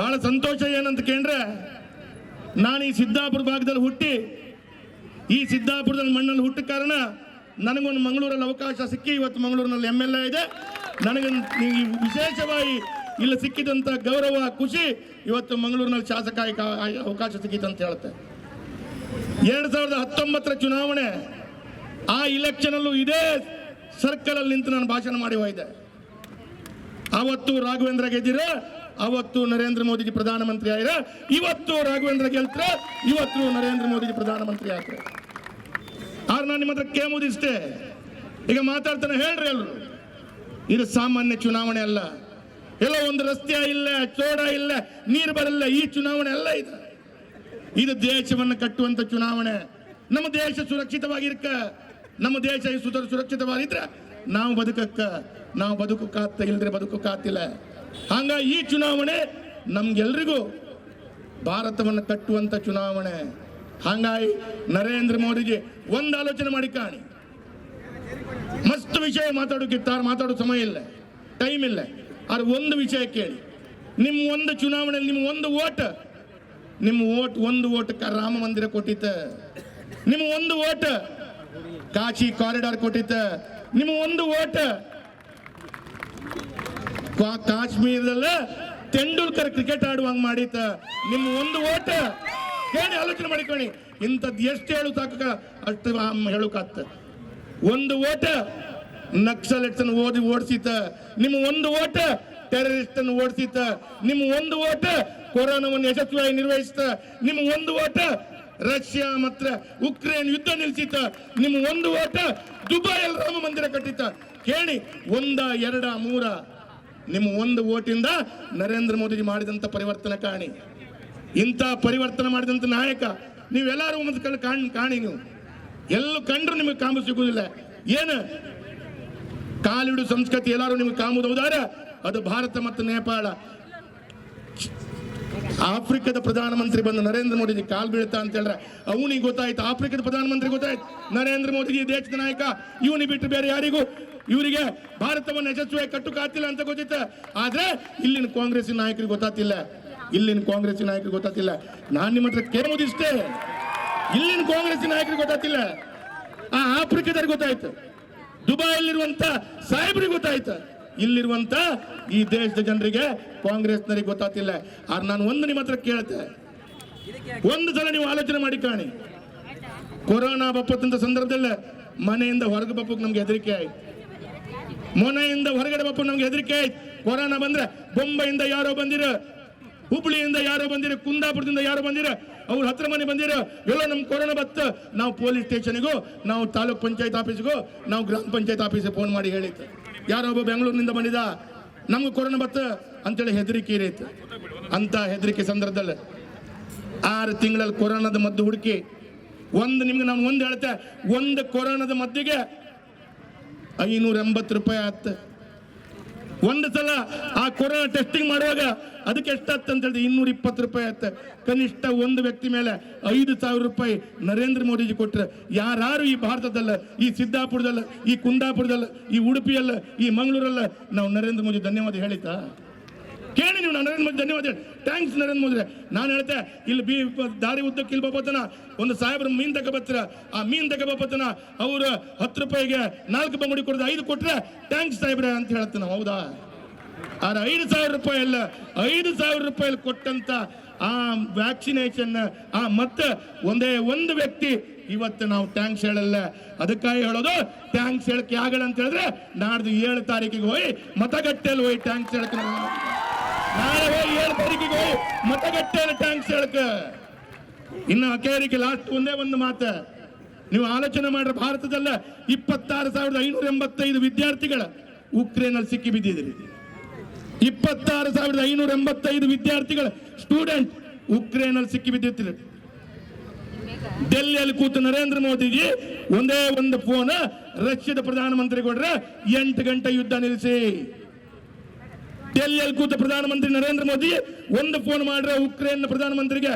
ಬಹಳ ಸಂತೋಷ ಏನಂತ ಕೇಳ್ರೆ ನಾನು ಈ ಸಿದ್ದಾಪುರ ಭಾಗದಲ್ಲಿ ಹುಟ್ಟಿ, ಈ ಸಿದ್ದಾಪುರದ ಮಣ್ಣಲ್ಲಿ ಹುಟ್ಟ ಕಾರಣ ನನಗೊಂದು ಮಂಗಳೂರಲ್ಲಿ ಅವಕಾಶ ಸಿಕ್ಕಿ, ಇವತ್ತು ಮಂಗಳೂರಿನಲ್ಲಿ ಎಂ ಎಲ್ ಎ ಇದೆ. ನನಗೆ ವಿಶೇಷವಾಗಿ ಇಲ್ಲಿ ಸಿಕ್ಕಿದಂಥ ಗೌರವ, ಖುಷಿ, ಇವತ್ತು ಮಂಗಳೂರಿನಲ್ಲಿ ಶಾಸಕ ಅವಕಾಶ ಸಿಕ್ಕಿತು ಅಂತ ಹೇಳುತ್ತೆ. ಎರಡು ಸಾವಿರದ ಹತ್ತೊಂಬತ್ತರ ಚುನಾವಣೆ ಆ ಇಲೆಕ್ಷನಲ್ಲೂ ಇದೇ ಸರ್ಕಲ್ ಅಲ್ಲಿ ನಿಂತು ನಾನು ಭಾಷಣ ಮಾಡಿ ಹೋಯ್ದೆ ಅವತ್ತು ರಾಘವೇಂದ್ರ ಗೆದ್ದಿರ ಅವತ್ತು ನರೇಂದ್ರ ಮೋದಿಗೆ ಪ್ರಧಾನಮಂತ್ರಿ ಆಯ್ರ, ಇವತ್ತು ರಾಘವೇಂದ್ರ ಗೆಲ್ತ್ರ, ಇವತ್ತು ನರೇಂದ್ರ ಮೋದಿಗೆ ಪ್ರಧಾನಮಂತ್ರಿ ಆಯ್ತು ಆದ್ರೆ ನಾನು ನಿಮ್ಮ ಹತ್ರ ಕೇಮುದಿಷ್ಟೇ ಈಗ ಮಾತಾಡ್ತಾನೆ ಹೇಳ್ರಿ ಎಲ್ರು. ಇದು ಸಾಮಾನ್ಯ ಚುನಾವಣೆ ಅಲ್ಲ. ಎಲ್ಲ ಒಂದು ರಸ್ತೆ ಇಲ್ಲ, ಚೋಡ ಇಲ್ಲ, ನೀರು ಬರಲ್ಲ, ಈ ಚುನಾವಣೆ ಅಲ್ಲ ಇದು. ಇದು ದೇಶವನ್ನು ಕಟ್ಟುವಂತ ಚುನಾವಣೆ. ನಮ್ಮ ದೇಶ ಸುರಕ್ಷಿತವಾಗಿರ್ಕ. ನಮ್ಮ ದೇಶ ಸುತ ಸುರಕ್ಷಿತವಾಗಿದ್ರೆ ನಾವು ಬದುಕಕ್ಕ. ನಾವು ಬದುಕು ಕಾತ್ತ ಇಲ್ದ್ರೆ ಬದುಕಕ್ಕಾಗ್ತಿಲ್ಲ ಹಂಗ ಈ ಚುನಾವಣೆ ನಮ್ಗೆಲ್ರಿಗೂ ಭಾರತವನ್ನು ಕಟ್ಟುವಂತ ಚುನಾವಣೆ. ಹಂಗಾಗಿ ನರೇಂದ್ರ ಮೋದಿಜಿ ಒಂದು ಆಲೋಚನೆ ಮಾಡಿ ಕಾಣಿ. ಮಸ್ತ್ ವಿಷಯ ಮಾತಾಡೋಕಿತ್ತಾರ ಮಾತಾಡೋ ಸಮಯ ಇಲ್ಲ ಟೈಮ್ ಇಲ್ಲ. ಆದ್ರೆ ಒಂದು ವಿಷಯ ಕೇಳಿ. ನಿಮ್ಮ ಒಂದು ಚುನಾವಣೆಯಲ್ಲಿ ನಿಮ್ಮ ಒಂದು ಓಟ್ ನಿಮ್ಮ ಓಟ್ ಒಂದು ಓಟ್ ರಾಮ ಮಂದಿರ ಕೊಟ್ಟಿತ್ತ. ನಿಮ್ಮ ಒಂದು ಓಟ್ ಕಾಶಿ ಕಾರಿಡಾರ್ ಕೊಟ್ಟಿತ್ತ. ನಿಮ್ಮ ಒಂದು ಓಟ್ ಕಾಶ್ಮೀರದಲ್ಲ ತೆಂಡೂಲ್ಕರ್ ಕ್ರಿಕೆಟ್ ಆಡುವಂಗ್ ಮಾಡಿತ ನಿಮ್ಮ ಒಂದು ಓಟ. ಹೇಳಿ ಆಲೋಚನೆ ಮಾಡಿಕೊಳ್ಳಿ. ಇಂಥದ್ದು ಎಷ್ಟು ಹೇಳು ಸಾಕ ಅಷ್ಟು ಹೇಳೋಕಾತ್ತ ಒಂದು ಓಟ ನಕ್ಸಲೆಟ್ಸ್ ಅನ್ನು ಓದಿ ಓಡಿಸಿತ ನಿಮ್ಮ ಒಂದು ಓಟ ಟೆರರಿಸ್ಟ್ ಅನ್ನು ಓಡಿಸಿತ ನಿಮ್ಮ ಒಂದು ಓಟ ಕೊರೋನಾವನ್ನು ಯಶಸ್ವಿಯಾಗಿ ನಿರ್ವಹಿಸಿತ ನಿಮ್ಮ ಒಂದು ಓಟ ರಷ್ಯಾ ಮತ್ತು ಉಕ್ರೇನ್ ಯುದ್ಧ ನಿಲ್ಸಿತ ನಿಮ್ಮ ಒಂದು ಓಟ ದುಬೈಯಲ್ಲಿ ರಾಮ ಮಂದಿರ ಕಟ್ಟಿತ ಕೇಳಿ, ಒಂದ, ಎರಡ, ಮೂರ. ನಿಮ್ಮ ಒಂದು ಓಟಿಂದ ನರೇಂದ್ರ ಮೋದಿಜಿ ಮಾಡಿದಂತ ಪರಿವರ್ತನೆ ಕಾಣಿ. ಇಂಥ ಪರಿವರ್ತನೆ ಮಾಡಿದಂತ ನಾಯಕ, ನೀವೆಲ್ಲರೂ ಒಂದು ಕಡೆ ಕಾಣ್, ಕಾಣಿ ನೀವು. ಎಲ್ಲೂ ಕಂಡ್ರು ನಿಮಗೆ ಕಾಂಬು ಸಿಗುವುದಿಲ್ಲ. ಏನು? ಕಾಲಿಡು ಸಂಸ್ಕೃತಿ ಎಲ್ಲರೂ ನಿಮಗೆ ಹೌದಾರ ಅದು ಭಾರತ ಮತ್ತು ನೇಪಾಳ. ಆಫ್ರಿಕಾದ ಪ್ರಧಾನಮಂತ್ರಿ ಬಂದು ನರೇಂದ್ರ ಮೋದಿಜಿ ಕಾಲ್ ಬೀಳ್ತಾ ಅಂತ ಹೇಳ್ರೆ. ಅವನಿಗೆ ಗೊತ್ತಾಯ್ತು, ಆಫ್ರಿಕಾದ ಪ್ರಧಾನಮಂತ್ರಿ ಗೊತ್ತಾಯ್ತು. ನರೇಂದ್ರ ಮೋದಿಜಿ ದೇಶದ ನಾಯಕ, ಇವನಿಗೆ ಬಿಟ್ಟು ಬೇರೆ ಯಾರಿಗೂ ಇವರಿಗೆ ಭಾರತವನ್ನು ಯಶಸ್ವಿಯಾಗಿ ಕಟ್ಟುಕಾತಿಲ್ಲ ಅಂತ ಗೊತ್ತಿತ್ತು. ಆದ್ರೆ ಇಲ್ಲಿನ ಕಾಂಗ್ರೆಸ್ ನಾಯಕರಿಗೆ ಗೊತ್ತಾತಿಲ್ಲ ಇಲ್ಲಿನ ಕಾಂಗ್ರೆಸ್ ನಾಯಕರಿಗೆ ಗೊತ್ತಾತಿಲ್ಲ ನಾನು ನಿಮ್ಮ ಹತ್ರ ಕೇಳುವುದಿಷ್ಟೇ ಇಲ್ಲಿನ ಕಾಂಗ್ರೆಸ್ ನಾಯಕರಿಗೆ ಗೊತ್ತಾತಿಲ್ಲ ಆ ಆಫ್ರಿಕಾದವ್ರಿಗೆ ಗೊತ್ತಾಯ್ತು. ದುಬೈಯಲ್ಲಿರುವಂತ ಸಾಹೇಬ್ರಿಗೆ ಗೊತ್ತಾಯ್ತು. ಇಲ್ಲಿರುವಂತ ಈ ದೇಶದ ಜನರಿಗೆ ಕಾಂಗ್ರೆಸ್ನರಿಗೆ ಗೊತ್ತಾತಿಲ್ಲ ಆದ್ರೆ ನಾನು ಒಂದು ನಿಮ್ಮ ಹತ್ರ ಕೇಳ್ತೆ. ಒಂದು ಸಲ ನೀವು ಆಲೋಚನೆ ಮಾಡಿ ಕಾಣಿ. ಕೊರೋನಾ ಬಪ್ಪತ್ತಂತ ಸಂದರ್ಭದಲ್ಲಿ ಮನೆಯಿಂದ ಹೊರಗೆ ಬಪ್ಪಕ್ಕೆ ನಮ್ಗೆ ಹೆದರಿಕೆ ಆಯ್ತು. ಮೊನೆಯಿಂದ ಹೊರಗಡೆ ಬಪ್ಪ ನಮ್ಗೆ ಹೆದರಿಕೆ ಆಯ್ತು. ಕೊರೋನಾ ಬಂದ್ರೆ ಬೊಂಬೆಯಿಂದ ಯಾರೋ ಬಂದಿರ, ಹುಬ್ಳಿಯಿಂದ ಯಾರೋ ಬಂದಿರ, ಕುಂದಾಪುರದಿಂದ ಯಾರೋ ಬಂದಿರ, ಅವ್ರ ಹತ್ರ ಮನೆ ಬಂದಿರ. ಎಲ್ಲ ನಮ್ ಕೊರೋನಾ ಬತ್ತ ನಾವು ಪೊಲೀಸ್ ಸ್ಟೇಷನ್ಗೂ, ನಾವು ತಾಲೂಕ್ ಪಂಚಾಯತ್ ಆಫೀಸ್ಗೂ, ನಾವು ಗ್ರಾಮ ಪಂಚಾಯತ್ ಆಫೀಸಿಗೆ ಫೋನ್ ಮಾಡಿ ಹೇಳಿತ್ತು ಯಾರೋ ಒಬ್ಬ ಬೆಂಗಳೂರಿನಿಂದ ಬಂದಿದ, ನಮ್ಗೆ ಕೊರೋನಾ ಬತ್ತ ಅಂತೇಳಿ ಹೆದರಿಕೆ ಇರೈತೆ. ಅಂತ ಹೆದರಿಕೆ ಸಂದರ್ಭದಲ್ಲಿ ಆರು ತಿಂಗಳಲ್ಲಿ ಕೊರೋನಾದ ಮದ್ದು ಹುಡುಕಿ, ಒಂದು ನಿಮ್ಗೆ ನಾನು ಒಂದು ಹೇಳ್ತೆ, ಒಂದು ಕೊರೋನಾದ ಮದ್ದಿಗೆ ಐನೂರ ಎಂಬತ್ತು ರೂಪಾಯಿ ಆತ ಒಂದು ಸಲ ಆ ಕೊರೋನಾ ಟೆಸ್ಟಿಂಗ್ ಮಾಡುವಾಗ ಅದಕ್ಕೆ ಅಂತ ಹೇಳಿದ್ರೆ ಇನ್ನೂರ ಇಪ್ಪತ್ತು ರೂಪಾಯಿ ಆಯ್ತು. ಕನಿಷ್ಠ ಒಂದು ವ್ಯಕ್ತಿ ಮೇಲೆ ಐದು ಸಾವಿರ ರೂಪಾಯಿ ನರೇಂದ್ರ ಮೋದಿಜಿ ಕೊಟ್ಟರೆ ಯಾರು ಈ ಭಾರತದಲ್ಲ, ಈ ಸಿದ್ದಾಪುರದಲ್ಲ, ಈ ಕುಂದಾಪುರದಲ್ಲ, ಈ ಉಡುಪಿಯಲ್ಲ, ಈ ಮಂಗಳೂರಲ್ಲ, ನಾವು ನರೇಂದ್ರ ಮೋದಿ ಧನ್ಯವಾದ ಹೇಳಿತಾ ಕೇಳಿ ನೀವು ನರೇಂದ್ರ ಮೋದಿ ಧನ್ಯವಾದ ಹೇಳಿ ಥ್ಯಾಂಕ್ಸ್ ನರೇಂದ್ರ ಮೋದಿ ನಾನು ಹೇಳ್ತೆ ಇಲ್ಲಿ ಬಿ ದಾರಿ ಉದ್ದಕ್ಕೆ ಇಲ್ಲಿ ಬಪ್ಪತ್ತನ ಒಂದು ಸಾಹೇಬ್ರ ಮೀನ್ ತಗೋಬತ್ತರ ಆ ಮೀನ್ ಬಾಬತನ ಅವರು ಹತ್ತು ರೂಪಾಯಿಗೆ ನಾಲ್ಕು ಬಂಗುಡಿ ಕೊಡೋದು ಐದು ಕೊಟ್ರೆ ಥ್ಯಾಂಕ್ಸ್ ಸಾಹೇಬ್ರೆ ಅಂತ ಹೇಳ್ತಾನೆ ಹೌದಾ? ಆದ್ರೆ ಐದು ಸಾವಿರ ರೂಪಾಯಿ ಅಲ್ಲ, ಐದು ಸಾವಿರ ರೂಪಾಯಿ ಕೊಟ್ಟಂತ ಆ ವ್ಯಾಕ್ಸಿನೇಷನ್ ಆ ಮತ್ತೆ ಒಂದೇ ಒಂದು ವ್ಯಕ್ತಿ ಇವತ್ತು ನಾವು ಟ್ಯಾಂಕ್ಸ್ ಹೇಳಲ್ಲ. ಅದಕ್ಕಾಗಿ ಹೇಳೋದು ಟ್ಯಾಂಕ್ಸ್ ಹೇಳಕ್ಕೆ ಆಗಲ್ಲ ಅಂತ ಹೇಳಿದ್ರೆ ನಾಡ್ದು ಏಳು ತಾರೀಕಿಗೆ ಹೋಗಿ ಮತಗಟ್ಟೆಯಲ್ಲಿ ಹೋಗಿ ಟ್ಯಾಂಕ್ಸ್ ಹೇಳಕ್ಕೆ ಟ್ಯಾಂಕ್ಸ್ ಹೇಳಕ. ಇನ್ನು ಅಕೇರಿಗೆ ಲಾಸ್ಟ್ ಒಂದೇ ಒಂದು ಮಾತು. ನೀವು ಆಲೋಚನೆ ಮಾಡ್ರೆ ಭಾರತದಲ್ಲ ಇಪ್ಪತ್ತಾರು ಸಾವಿರದ ಐನೂರ ಎಂಬತ್ತೈದು ವಿದ್ಯಾರ್ಥಿಗಳ ಉಕ್ರೇನಲ್ಲಿ ಸಿಕ್ಕಿ ಬಿದ್ದಿದ್ರಿ ಇಪ್ಪತ್ತಾರು ಸಾವಿರದ ಐನೂರ ಎಂಬತ್ತೈದು ವಿದ್ಯಾರ್ಥಿಗಳ ಸ್ಟೂಡೆಂಟ್ ಉಕ್ರೇನಲ್ಲಿ ಸಿಕ್ಕಿ ಬಿದ್ದಿರ್ತೀರಿ. ಡೆಲ್ಲಿಯಲ್ಲಿ ಕೂತು ನರೇಂದ್ರ ಮೋದಿಜಿ ಒಂದೇ ಒಂದು ಫೋನ್ ರಷ್ಯಾದ ಪ್ರಧಾನಮಂತ್ರಿ ಕೊಡ್ರೆ ಎಂಟು ಗಂಟೆ ಯುದ್ಧ ನಿಲ್ಲಿಸಿ. ಡೆಲ್ಲಿಯಲ್ಲಿ ಕೂತ ಪ್ರಧಾನಮಂತ್ರಿ ನರೇಂದ್ರ ಮೋದಿ ಒಂದು ಫೋನ್ ಮಾಡ್ರೆ ಉಕ್ರೇನ್ ಪ್ರಧಾನಮಂತ್ರಿಗೆ,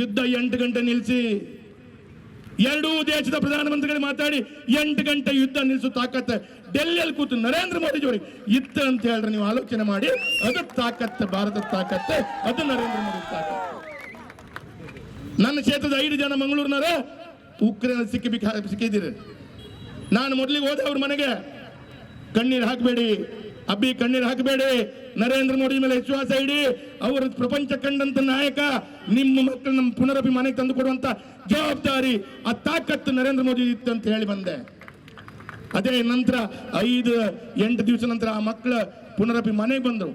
ಯುದ್ಧ ಎಂಟು ಗಂಟೆ ನಿಲ್ಲಿಸಿ ಎರಡೂ ದೇಶದ ಪ್ರಧಾನಮಂತ್ರಿಗಳು ಮಾತಾಡಿ ಎಂಟು ಗಂಟೆ ಯುದ್ಧ ನಿಲ್ಲಿಸು ತಾಕತ್ತೆ. ಡೆಲ್ಲಿಯಲ್ಲಿ ಕೂತು ನರೇಂದ್ರ ಮೋದಿ ಅವರಿಗೆ ಇತ್ತು ಅಂತ ಹೇಳ್ರೆ ನೀವು ಆಲೋಚನೆ ಮಾಡಿ, ಅದು ತಾಕತ್ತೆ, ಭಾರತದ ತಾಕತ್ತೆ, ಅದು ನರೇಂದ್ರ ಮೋದಿ ತಾಕತ್ತೆ. ನನ್ನ ಕ್ಷೇತ್ರದ ಐದು ಜನ ಮಂಗಳೂರಿನವರ ಉಕ್ರೇನ್ ಸಿಕ್ಕಿ ಸಿಕ್ಕಿದ್ದೀರಿ. ನಾನು ಮೊದಲಿಗೆ ಹೋದೆ ಅವ್ರ ಮನೆಗೆ. ಕಣ್ಣೀರು ಹಾಕಬೇಡಿ. ಅಬ್ಬಿ ಕಣ್ಣೀರು ಹಾಕಬೇಡಿ. ನರೇಂದ್ರ ಮೋದಿ ಮೇಲೆ ವಿಶ್ವಾಸ ಇಡಿ. ಅವರು ಪ್ರಪಂಚ ಕಂಡಂತ ನಾಯಕ, ನಿಮ್ಮ ಮಕ್ಕಳು ನಮ್ಮ ಪುನರಭಿ ತಂದು ಕೊಡುವಂತ ಜವಾಬ್ದಾರಿ, ಆ ತಾಕತ್ತು ನರೇಂದ್ರ ಮೋದಿ ಇತ್ತು ಅಂತ ಹೇಳಿ ಬಂದೆ. ಅದೇ ನಂತರ ಐದು, ಎಂಟು ದಿವಸ ನಂತರ ಆ ಮಕ್ಕಳ ಪುನರಭಿ ಮನೆಗೆ ಬಂದರು.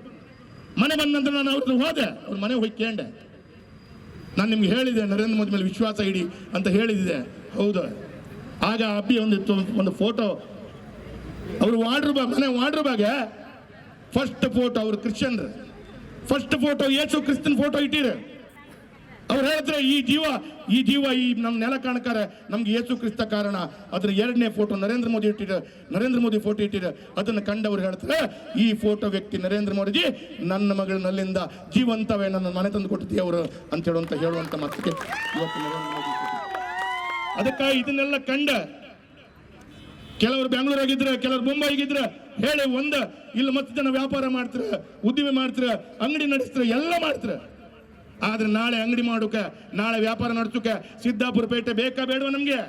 ಮನೆ ಬಂದ ನಂತರ ನಾನು ಅವ್ರದ್ದು ಹೋದೆ. ಅವ್ರ ಮನೆಗೆ ಹೋಗಿ ಕೇಂಡೆ ನಾನು ನಿಮ್ಗೆ ಹೇಳಿದೆ, ನರೇಂದ್ರ ಮೋದಿ ಮೇಲೆ ವಿಶ್ವಾಸ ಇಡಿ ಅಂತ ಹೇಳಿದಿದೆ ಹೌದು. ಆಗ ಅಬ್ಬಿ ಒಂದು ಒಂದು ಫೋಟೋ ಅವರು ವಾಡ್ರ ಮನೆ ವಾಡ್ರ ಬಾಗೆ ಫಸ್ಟ್ ಫೋಟೋ ಅವರು ಕ್ರಿಶ್ಚಿಯನ್ರು. ಫಸ್ಟ್ ಫೋಟೋ ಯೇಸು ಕ್ರಿಸ್ತನ್ ಫೋಟೋ ಇಟ್ಟಿರ. ಅವ್ರು ಹೇಳಿದ್ರೆ ಈ ಜೀವ ಈ ಜೀವ ಈ ನಮ್ಮ ನೆಲ ಕಾಣಕಾರ ನಮ್ಗೆ ಯೇಸು ಕ್ರಿಸ್ತ ಕಾರಣ. ಅದ್ರ ಎರಡನೇ ಫೋಟೋ ನರೇಂದ್ರ ಮೋದಿ ಇಟ್ಟಿರ. ನರೇಂದ್ರ ಮೋದಿ ಫೋಟೋ ಇಟ್ಟಿರ. ಅದನ್ನು ಕಂಡವರು ಹೇಳ್ತಾರೆ, ಈ ಫೋಟೋ ವ್ಯಕ್ತಿ ನರೇಂದ್ರ ಮೋದಿಜಿ, ನನ್ನ ಮಗಳನಲ್ಲಿಂದ ಜೀವಂತವೇ ನನ್ನ ಮನೆ ತಂದು ಕೊಟ್ಟಿದ್ದೀವಿ ಅವರು ಅಂತ ಹೇಳುವಂತ ಹೇಳುವಂತ ಮಾತಿಗೆ ಇವತ್ತು ನರೇಂದ್ರ ಮೋದಿ. ಅದಕ್ಕಾಗಿ ಇದನ್ನೆಲ್ಲ ಕಂಡ ಕೆಲವರು ಬೆಂಗಳೂರಾಗಿದ್ರೆ, ಕೆಲವರು ಮುಂಬೈಗಿದ್ರೆ ಹೇಳಿ ಒಂದ, ಇಲ್ಲಿ ಮತ್ತೆ ಜನ ವ್ಯಾಪಾರ ಮಾಡ್ತಾರ, ಉದ್ದಿಮೆ ಮಾಡ್ತಾರ, ಅಂಗಡಿ ನಡೆಸ್ತಾರ, ಎಲ್ಲ ಮಾಡ್ತಾರ. ಆದ್ರೆ ನಾಳೆ ಅಂಗಡಿ ಮಾಡೋಕೆ, ನಾಳೆ ವ್ಯಾಪಾರ ನಡೆಸೋಕೆ ಸಿದ್ದಾಪುರ ಪೇಟೆ ಬೇಕಾ ಬೇಡವಾ ನಮ್ಗೆ?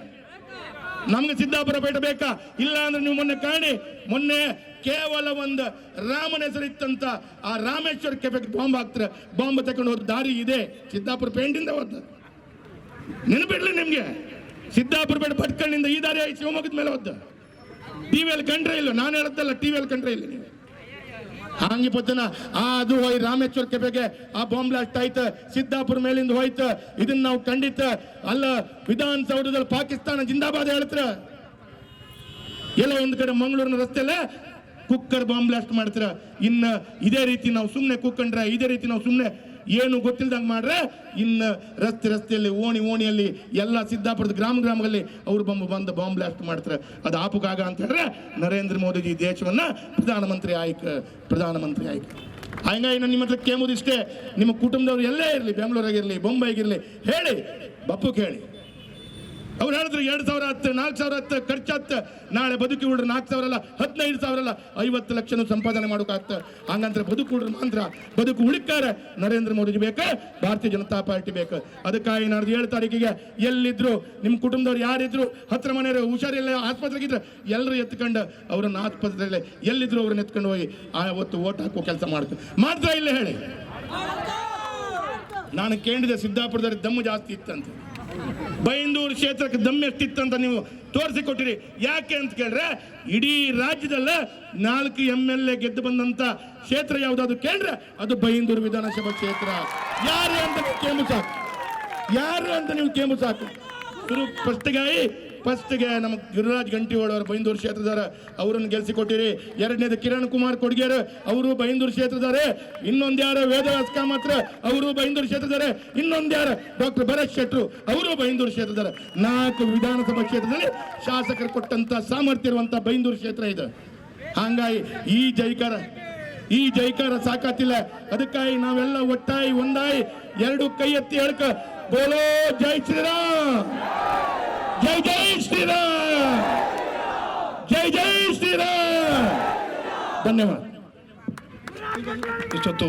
ನಮ್ಗೆ ಸಿದ್ದಾಪುರ ಪೇಟೆ ಬೇಕಾ? ಇಲ್ಲ ಅಂದ್ರೆ ನೀವು ಮೊನ್ನೆ ಕಾಣಿ, ಮೊನ್ನೆ ಕೇವಲ ಒಂದು ರಾಮನ ಹೆಸರಿತ್ತಂತ ಆ ರಾಮೇಶ್ವರ ಕೆಫೆಗೆ ಬಾಂಬ್ ಹಾಕ್ತಾರೆ, ಬಾಂಬ್ ತಕೊಂಡು ಹೋದ ದಾರಿ ಇದೆ, ಸಿದ್ದಾಪುರ ಪೇಂಟಿಂದ ಹೋದ. ನೆನಪಿಡ್ಲಿ ನಿಮ್ಗೆ? ಸಿದ್ದಾಪುರ ಪೇಟೆ ಪಟ್ಕಣ್ಣಿಂದ ಈ ದಾರಿ ಶಿವಮೊಗ್ಗದ ಮೇಲೆ ಹೋದ. ಟಿವಿಯಲ್ಲಿ ಕಂಡ್ರೆ ಇಲ್ಲ. ನಾನು ಹೇಳುತ್ತಲ್ಲ ಟಿವಿಯಲ್ಲಿ ಕಂಡ್ರೆ ಇಲ್ಲ ನೀವು. ಪತ್ತನ ಆ, ಅದು ಹೋಯ್ ರಾಮೇಶ್ವರ ಕೆಪೆಗೆ ಆ ಬಾಂಬ್ ಬ್ಲಾಸ್ಟ್ ಆಯ್ತು. ಸಿದ್ದಾಪುರ ಮೇಲಿಂದ ಹೋಯ್ತು. ಇದನ್ನ ನಾವು ಖಂಡಿತ ಅಲ್ಲ, ವಿಧಾನಸೌಧದಲ್ಲಿ ಪಾಕಿಸ್ತಾನ ಜಿಂದಾಬಾದ್ ಹೇಳ್ತಾರ. ಎಲ್ಲ ಒಂದು ಕಡೆ ಮಂಗಳೂರಿನ ರಸ್ತೆಯಲ್ಲೇ, ಕುಕ್ಕರ್ ಬಾಂಬ್ ಬ್ಲಾಸ್ಟ್ ಮಾಡ್ತಾರ. ಇನ್ನ ಇದೇ ರೀತಿ ನಾವು ಸುಮ್ಮನೆ ಕುಕ್ಕಂಡ್ರೆ ಇದೇ ರೀತಿ ನಾವು ಸುಮ್ಮನೆ ಏನು ಗೊತ್ತಿಲ್ದಂಗೆ ಮಾಡ್ರೆ ಇನ್ನು ರಸ್ತೆ ರಸ್ತೆಯಲ್ಲಿ ಓಣಿ ಓಣಿಯಲ್ಲಿ ಎಲ್ಲ ಸಿದ್ದಾಪುರದ ಗ್ರಾಮ ಗ್ರಾಮಗಳಲ್ಲಿ ಅವರು ಬಂಬ ಬಂದು ಬಾಂಬ್ ಬ್ಲಾಸ್ಟ್ ಮಾಡ್ತಾರೆ. ಅದು ಆಪುಗಾಗ ಅಂತ ಹೇಳಿದ್ರೆ ನರೇಂದ್ರ ಮೋದಿಜಿ ದೇಶವನ್ನು ಪ್ರಧಾನಮಂತ್ರಿ ಆಯ್ಕ ಪ್ರಧಾನಮಂತ್ರಿ ಆಯ್ಕ. ಹಂಗಾಗಿ ನಾನು ನಿಮ್ಮ ಹತ್ರ ಕೇಮುದಿಷ್ಟೇ ನಿಮ್ಮ ಕುಟುಂಬದವ್ರು ಎಲ್ಲೇ ಇರಲಿ, ಬೆಂಗಳೂರಾಗಿರಲಿ ಬೊಂಬೈಗಿರಲಿ ಹೇಳಿ, ಬಪ್ಪು ಕೇಳಿ. ಅವ್ರು ಹೇಳಿದ್ರು ಎರಡು ಸಾವಿರ ಹತ್ತು ನಾಲ್ಕು ಸಾವಿರ ಹತ್ತು ಖರ್ಚಾತ್ ನಾಳೆ ಬದುಕಿ ಉಳ್ರೆ ನಾಲ್ಕು ಸಾವಿರ ಅಲ್ಲ ಹದಿನೈದು ಸಾವಿರ ಅಲ್ಲ ಐವತ್ತು ಲಕ್ಷನೂ ಸಂಪಾದನೆ ಮಾಡೋಕ್ಕಾಗ್ತ ಹಂಗಂದ್ರೆ ಬದುಕು ಉಳ್ರ ಮಾತ್ರ. ಬದುಕು ಉಳಿಕಾರ ನರೇಂದ್ರ ಮೋದಿಜಿ ಬೇಕು ಭಾರತೀಯ ಜನತಾ ಪಾರ್ಟಿ ಬೇಕು. ಅದಕ್ಕಾಗಿ ನಾಡ್ದು ಏಳು ತಾರೀಕಿಗೆ ಎಲ್ಲಿದ್ರು ನಿಮ್ಮ ಕುಟುಂಬದವ್ರು ಯಾರಿದ್ರು ಹತ್ರ ಮನೆಯವರು ಹುಷಾರಿಲ್ಲ ಆಸ್ಪತ್ರೆಗಿದ್ರೆ ಎಲ್ಲರೂ ಎತ್ಕೊಂಡು ಅವರನ್ನು ಆಸ್ಪತ್ರೆಯಲ್ಲಿ ಎಲ್ಲಿದ್ರು ಅವ್ರನ್ನ ಎತ್ಕೊಂಡು ಹೋಗಿ ಆವತ್ತು ಅವತ್ತು ಓಟ್ ಹಾಕುವ ಕೆಲಸ ಮಾಡ್ತಾರೆ. ಮಾಡ್ತಾ ಇಲ್ಲ ಹೇಳಿ. ನಾನು ಕೇಳಿದೆ ಸಿದ್ದಾಪುರದಲ್ಲಿ ದಮ್ಮು ಜಾಸ್ತಿ ಇತ್ತಂತೆ. ಬೈಂದೂರು ಕ್ಷೇತ್ರಕ್ಕೆ ದಮ್ಮ ಎಷ್ಟಿತ್ತು ಅಂತ ನೀವು ತೋರಿಸಿಕೊಟ್ಟಿರಿ. ಯಾಕೆ ಅಂತ ಕೇಳ್ರೆ, ಇಡೀ ರಾಜ್ಯದಲ್ಲ ನಾಲ್ಕು ಎಂ ಎಲ್ ಎ ಗೆದ್ದು ಬಂದಂತ ಕ್ಷೇತ್ರ ಯಾವ್ದಾದ್ರು ಕೇಳ್ರೆ, ಅದು ಬೈಂದೂರು ವಿಧಾನಸಭಾ ಕ್ಷೇತ್ರ. ಯಾರು ಅಂತ ಕೇಮು ಸಾಕು. ಯಾರು ಅಂತ ನೀವು ಕೇಮು ಸಾಕು. ಫಸ್ಟ್ಗಾಯಿ ಫಸ್ಟ್ಗೆ ನಮ್ಮ ಗಿರಿರಾಜ್ ಗಂಟಿವಾಳ ಅವರು ಬೈಂದೂರು ಕ್ಷೇತ್ರದಾರ ಅವರನ್ನು ಗೆಲ್ಸಿಕೊಟ್ಟಿರಿ ಎರಡನೇದು ಕಿರಣ್ ಕುಮಾರ್ ಕೊಡ್ಗೇರ್, ಅವರು ಬೈಂದೂರು ಕ್ಷೇತ್ರದಾರೆ ಇನ್ನೊಂದು ಯಾರು? ವೇದವ್ಯಾಸ ಕಾಮತ್ರ ಅವರು ಬೈಂದೂರು ಕ್ಷೇತ್ರದಾರೆ ಇನ್ನೊಂದು ಯಾರು? ಡಾಕ್ಟರ್ ಭರತ್ ಶೆಟ್ರು, ಅವರು ಬೈಂದೂರು ಕ್ಷೇತ್ರದಾರೆ ನಾಲ್ಕು ವಿಧಾನಸಭಾ ಕ್ಷೇತ್ರದಲ್ಲಿ ಶಾಸಕರು ಕೊಟ್ಟಂತ ಸಾಮರ್ಥ್ಯ ಇರುವಂತ ಬೈಂದೂರು ಕ್ಷೇತ್ರ ಇದೆ. ಹಂಗಾಗಿ ಈ ಜೈಕಾರ ಈ ಜೈಕಾರ ಸಾಕಾತಿಲ್ಲ. ಅದಕ್ಕಾಗಿ ನಾವೆಲ್ಲ ಒಟ್ಟಾಯಿ ಒಂದಾಯಿ ಎರಡು ಕೈ ಎತ್ತಿ ಹೇಳ್ಕ, ಬೋಲೋ ಜೈ ಶ್ರೀರಾಮ್. ಜೈ ಜೈ ಶ್ರೀರಾಮ್ ಜೈ ಜೈ ಶ್ರೀರಾಮ್ ಧನ್ಯವಾದ ಇಷ್ಟೊತ್ತು